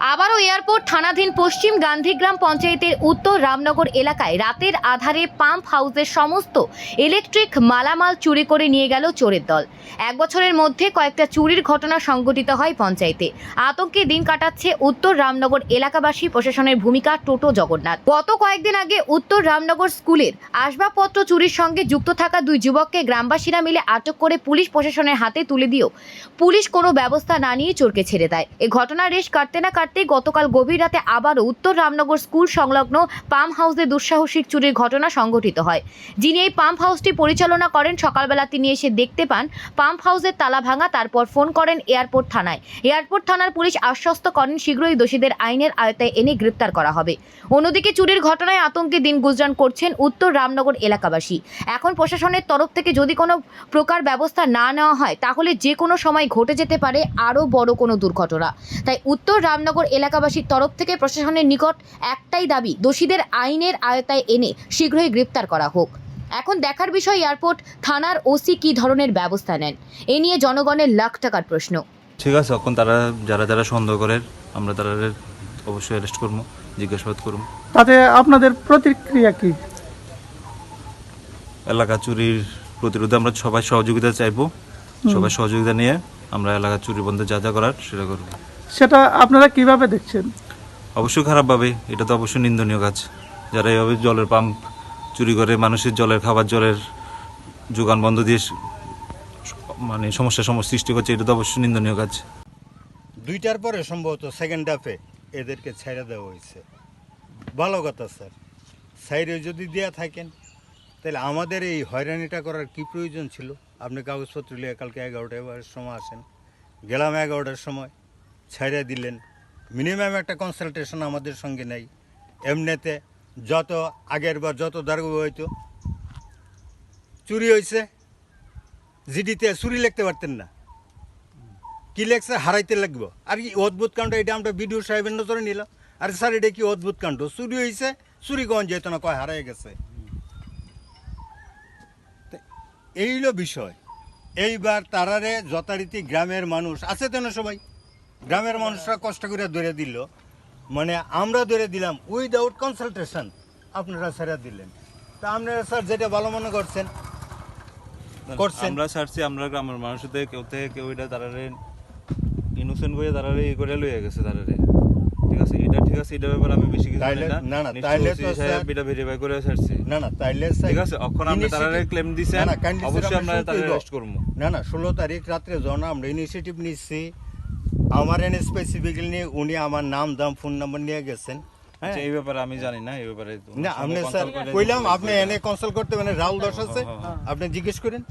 আবারও এয়ারপোর্ট থানাধীন পশ্চিম গান্ধীগ্রাম পঞ্চায়েতের উত্তর রামনগর এলাকায় রাতের আধারে পাম্প হাউসের সমস্ত ইলেকট্রিক মালামাল চুরি করে নিয়ে গেল চোরের দল। এক বছরের মধ্যে কয়েকটা চুরির ঘটনা সংঘটিত হয় পঞ্চায়েতে। আতঙ্কে দিন কাটাচ্ছে উত্তর রামনগর এলাকাবাসী। প্রশাসনের ভূমিকা টোটো জগন্নাথ। গত কয়েকদিন আগে উত্তর রামনগর স্কুলের আসবাবপত্র চুরির সঙ্গে যুক্ত থাকা দুই যুবককে গ্রামবাসীরা মিলে আটক করে পুলিশ প্রশাসনের হাতে তুলে দিয়েও পুলিশ কোনো ব্যবস্থা না নিয়ে চোরকে ছেড়ে দেয়। এ ঘটনা রেশ কাটতে না কাটতেই গতকাল গভীর রাতে আবারও উত্তর রামনগর স্কুল সংলগ্ন পাম্প হাউসে দুঃসাহসিক চুরির ঘটনা সংঘটিত হয়। যিনি এই পাম্প হাউসটি পরিচালনা করেন, সকালবেলা তিনি এসে দেখতে পান পাম্প হাউসের তালা ভাঙা, তারপর ফোন করেন এয়ারপোর্ট থানায়। এয়ারপোর্ট থানার পুলিশ আশ্বস্ত করেন, শীঘ্রই দোষীদের আইনের আয়তায় এনে গ্রেপ্তার করা হবে। অন্যদিকে চুরির ঘটনায় আতঙ্কে দিন গুজরান করছেন উত্তর রামনগর এলাকাবাসী। এখন প্রশাসনের তরফ থেকে যদি কোনো প্রকার ব্যবস্থা না নেওয়া হয়, তাহলে যে কোনো সময় ঘটে যেতে পারে আরও বড় কোনো দুর্ঘটনা। তাই উত্তর রামনগর এলাকাবাসীর তরফ থেকে প্রশাসনের নিকট একটাই দাবি দোষীদের আইনের আয়তায় এনে শীঘ্রই গ্রেপ্তার করা হোক। এখন দেখার বিষয় এয়ারপোর্ট থানার ওসি কী ধরনের ব্যবস্থা নেন? এ নিয়ে জনগণের লাখ টাকার প্রশ্ন। ঠিক আছে এখন তারা যারা যারা সন্দেহ করে আমরা তারা অবশ্যই অ্যারেস্ট করব জিজ্ঞাসাবাদ করব। তাতে আপনাদের প্রতিক্রিয়া কি? এলাকা চুরির প্রতিরোধে আমরা সবাই সহযোগিতা চাইব। সবাই সহযোগিতা নিয়ে আমরা এলাকা চুরি বন্ধে যা যা করার সেটা করব। সেটা আপনারা কীভাবে দেখছেন? অবশ্যই খারাপভাবে। এটা তো অবশ্যই নিন্দনীয় কাজ। যারা এইভাবে জলের পাম্প চুরি করে মানুষের জলের খাবার জলের যোগান বন্ধ দিয়ে মানে সমস্যা সমস্যা সৃষ্টি করছে এটা তো অবশ্যই নিন্দনীয় কাজ। দুইটার পরে সম্ভবত সেকেন্ড হাফে এদেরকে ছেড়ে দেওয়া হয়েছে। ভালো কথা স্যার। সাইডে যদি দেয়া থাকেন তাহলে আমাদের এই হয়রানিটা করার কি প্রয়োজন ছিল? আপনি কাগজপত্র নিয়ে কালকে এগারোটার সময় আসেন। গেলাম এগারোটার সময়। ছেড়ে দিলেন। মিনিমাম একটা কনসালটেশন আমাদের সঙ্গে নেই। এমনিতে যত আগের বার যত দাঁড়াবো হয়তো চুরি হয়েছে জিডিতে চুরি লিখতে পারতেন না। কি লেখছে হারাইতে লাগবো। আর কি অদ্ভুত কাণ্ড, এটা আমরা বিডিও সাহেবের নজরে নিলাম। আর স্যার, এটা কি অদ্ভুত কাণ্ড? চুরি হয়েছে চুরি কখন যেত না কয় হারাই গেছে। তো, এই হলো বিষয়। এইবার তারারে যথারীতি গ্রামের মানুষ, আছে তো না সবাই? গ্রামের মানুষরা কষ্ট করে ধরে দিল। মানে আমরা ধরে দিলাম উইদাউট কনসালটেশন আপনারা ছেড়ে দিলেন। তা আপনারা স্যার যেটা ভালো মনে করছেন করছেন। আমরা ছাড়ছি আমরা গ্রামের মানুষের থেকে কেউ থেকে কেউ এটা তারারে ইনোসেন্ট করে তারারে ই করে লইয়া গেছে তারারে। ঠিক আছে? এটা ঠিক আছে ব্যাপারে আমি বেশি কিছু জানি না। না, না, তাইলে তো স্যার- এটা ভেরিফাই করে ছাড়ছি। না না তাইলে স্যার ঠিক আছে এখন আমরা তারারে ক্লেম দিছেন অবশ্যই আমরা তারারে অ্যারেস্ট করব। না না ষোলো তারিখ রাত্রে যখন আমরা ইনিশিয়েটিভ নিচ্ছি আমার এনে স্পেসিফিক্যালি নিয়ে উনি আমার নাম দাম ফোন নাম্বার নিয়ে গেছেন। হ্যাঁ? আচ্ছা এই ব্যাপারে আমি জানি না এই ব্যাপারে না আপনি স্যার কইলাম আপনি এনে কনসাল্ট করতে মানে রাহুল দশ আছে আপনি জিজ্ঞেস করেন।